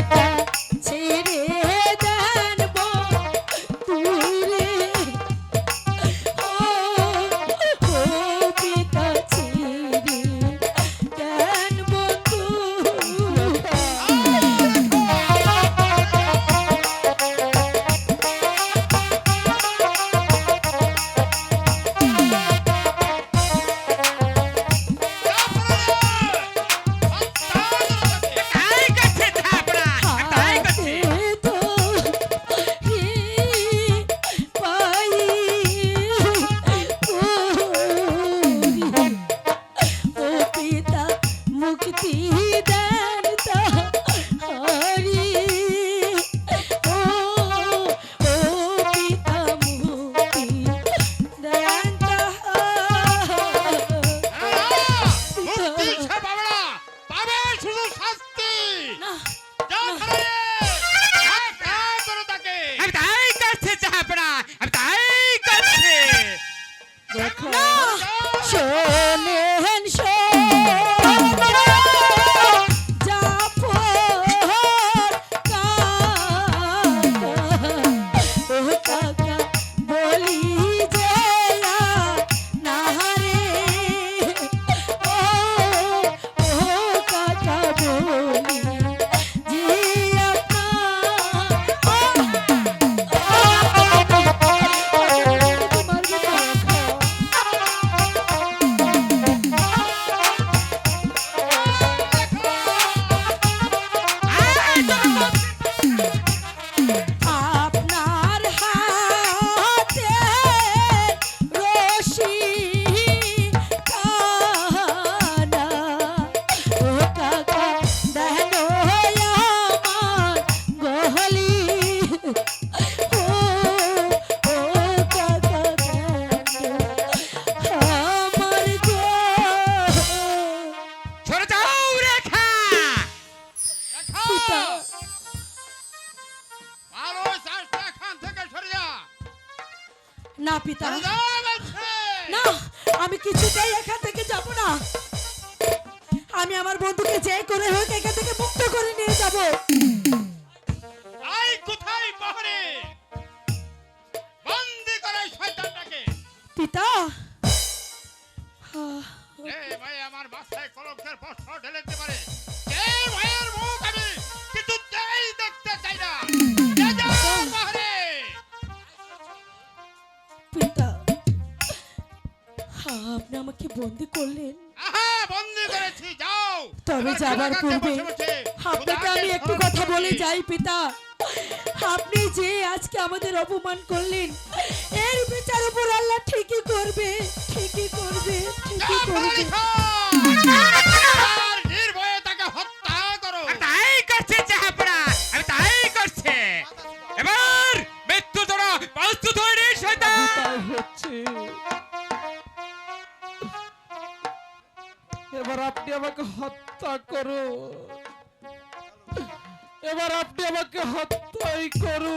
Thank you. না পিতা। চলে না আমি কিছুতেই এখান থেকে যাব না। আমি আমার বন্ধুকে যে করে হোক এখান থেকে মুক্ত করে নিয়ে যাব। আই কোথায় বহরে বন্দি করে শয়তানটাকে। পিতা। যে ভাই আমার মাথায় কলঙ্কের প্রশ্ন ঢেলে দিতে পারে। আপনি আমাকে বন্দি করলেন? বন্দি করেছি যাও। তবে যাবার পূর্বে আপনাকে আমি একটু কথা বলে যাই পিতা। আপনি যে আজকে আমাদের অপমান করলেন এর বিচার উপর আল্লাহ ঠিকই করবে ঠিকই করবে ঠিকই করবে। পালিত! আর নির্ভয়ে তাকে হত্যা করো। আমি এবার আপনি আমাকে হত্যা করো এবার আপনি আমাকে হত্যাই করুন।